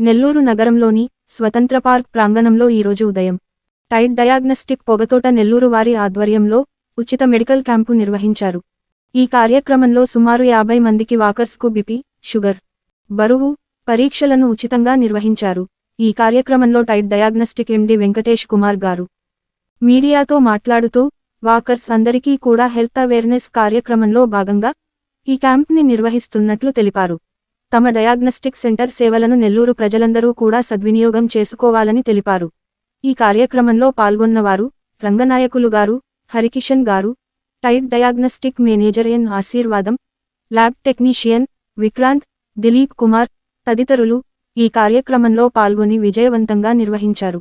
నెల్లూరు నగరంలోని స్వతంత్ర పార్క్ ప్రాంగణంలో ఈరోజు ఉదయం టైడ్ డయాగ్నస్టిక్ పొగతోట నెల్లూరు వారి ఆధ్వర్యంలో ఉచిత మెడికల్ క్యాంపు నిర్వహించారు. ఈ కార్యక్రమంలో సుమారు యాభై మందికి వాకర్స్కు బిపి షుగర్ బరువు పరీక్షలను ఉచితంగా నిర్వహించారు. ఈ కార్యక్రమంలో Tide diagnostic MD Venkatesh Kumar garu మీడియాతో మాట్లాడుతూ వాకర్స్ అందరికీ కూడా హెల్త్ అవేర్నెస్ కార్యక్రమంలో భాగంగా ఈ క్యాంప్ని నిర్వహిస్తున్నట్లు తెలిపారు. తమ డయాగ్నస్టిక్ సెంటర్ సేవలను నెల్లూరు ప్రజలందరూ కూడా సద్వినియోగం చేసుకోవాలని తెలిపారు. ఈ కార్యక్రమంలో పాల్గొన్నవారు రంగనాయకులు గారు హరికిషన్ గారు Tide diagnostic manager N Ashirvadam lab technician Vikranth Dilip Kumar తదితరులు ఈ కార్యక్రమంలో పాల్గొని విజయవంతంగా నిర్వహించారు.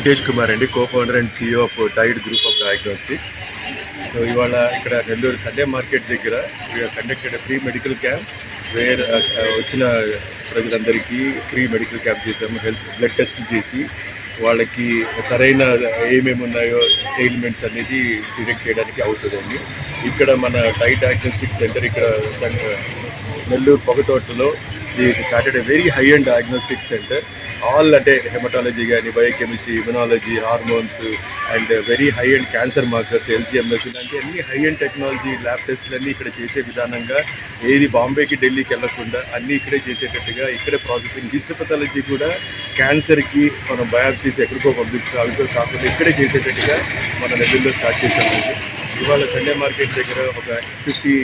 వెంకటేష్ కుమార్ అండి co founder and CEO of Tide group of diagnostics so ఇవాళ ఇక్కడ నెల్లూరు సండే మార్కెట్ దగ్గర conducted free medical camp where వచ్చిన ప్రజలందరికీ ఫ్రీ మెడికల్ క్యాంప్ చేసాము హెల్త్ బ్లడ్ టెస్ట్ చేసి వాళ్ళకి సరైన ఏమేమి ఉన్నాయో ఎయిల్మెంట్స్ అనేది డిటెక్ట్ చేయడానికి అవుతుందండి ఇక్కడ మన టైట్ డయాగ్నోస్టిక్ సెంటర్ ఇక్కడ uh, Nellore పొగతోటలో started very high and diagnostic centre all uh, అంటే హెమటాలజీ కానీ biochemistry immunology hormones and very high and cancer markers LCMS ఇలాంటి అన్ని హై అండ్ టెక్నాలజీ ల్యాబ్ టెస్ట్లన్నీ ఇక్కడ చేసే విధానంగా ఏది బాంబేకి ఢిల్లీకి వెళ్ళకుండా అన్నీ ఇక్కడే చేసేటట్టుగా ఇక్కడే ప్రాసెసింగ్ హిస్టపథాలజీ కూడా క్యాన్సర్కి మనం బయాప్సీస్ ఎక్కడికో పంపిస్తాం. అవి కూడా కాకుండా ఇక్కడే చేసేటట్టుగా మన నెల్లూరులో స్టార్ట్ చేసామండి ఇవాళ సండే మార్కెట్ దగ్గర ఒక ఫిఫ్టీ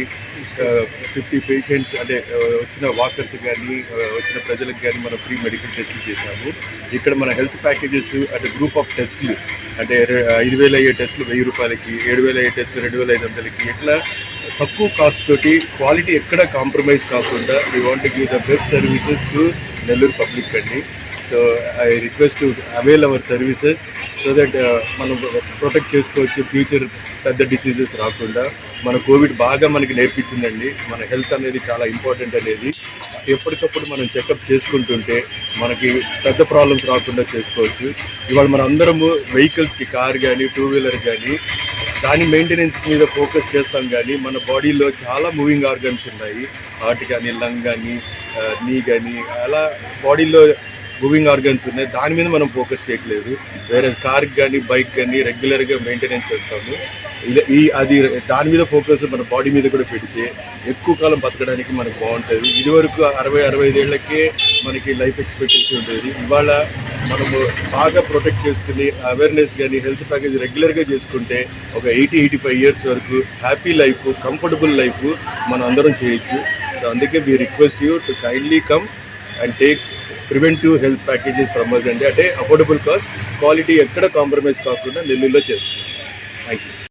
ఫిఫ్టీ పేషెంట్స్ అంటే వచ్చిన వాకర్స్ కానీ వచ్చిన ప్రజలకు కానీ మనం ఫ్రీ మెడికల్ టెస్ట్లు చేశాము. ఇక్కడ మన హెల్త్ ప్యాకేజెస్ అంటే గ్రూప్ ఆఫ్ టెస్ట్లు అంటే ఐదు వేల అయ్యే టెస్టులు వెయ్యి రూపాయలకి ఏడు వేల అయ్యే టెస్టులు రెండు వేల ఐదు వందలకి. ఇట్లా తక్కువ కాస్ట్ తోటి క్వాలిటీ ఎక్కడ కాంప్రమైజ్ కాకుండా we want give the best services to Nellore public అండి. So I request to avail our services so that uh, మనం ప్రొటెక్ట్ చేసుకోవచ్చు. ఫ్యూచర్ పెద్ద డిసీజెస్ రాకుండా. మన కోవిడ్ బాగా మనకి నేర్పించిందండి. మన హెల్త్ అనేది చాలా ఇంపార్టెంట్ అనేది. ఎప్పటికప్పుడు మనం చెకప్ చేసుకుంటుంటే మనకి పెద్ద ప్రాబ్లమ్స్ రాకుండా చేసుకోవచ్చు. ఇవాళ మన అందరము వెహికల్స్కి కార్ కానీ టూ వీలర్ కానీ దాని మెయింటెనెన్స్ మీద ఫోకస్ చేస్తాం కానీ మన బాడీలో చాలా మూవింగ్ ఆర్గన్స్ ఉన్నాయి. హార్ట్ కానీ లంగ్ కానీ నీ కానీ అలా బాడీలో మూవింగ్ ఆర్గన్స్ ఉన్నాయి. దాని మీద మనం ఫోకస్ చేయట్లేదు. వేరే కార్కి కానీ బైక్ కానీ రెగ్యులర్గా మెయింటెనెన్స్ చేస్తాము. ఈ అది దాని మీద ఫోకస్ మన బాడీ మీద కూడా పెడితే ఎక్కువ కాలం బతకడానికి మనకు బాగుంటుంది. ఇదివరకు అరవై అరవై ఐదేళ్ళకే మనకి లైఫ్ ఎక్స్పెక్టెన్సీ ఉండేది. ఇవాళ మనము బాగా ప్రొటెక్ట్ చేసుకుని అవేర్నెస్ కానీ హెల్త్ ప్యాకేజ్ రెగ్యులర్గా చేసుకుంటే ఒక ఎయిటీ ఎయిటీ ఫైవ్ ఇయర్స్ వరకు హ్యాపీ లైఫ్ కంఫర్టబుల్ లైఫ్ మనం అందరం చేయొచ్చు. సో అందుకే we request you to kindly come and take preventive health packages from అండి అంటే అఫోర్డబుల్ కాస్ట్ క్వాలిటీ ఎక్కడ కాంప్రమైజ్ కాకుండా నెల్లూరులో చేస్తుంది. Thank you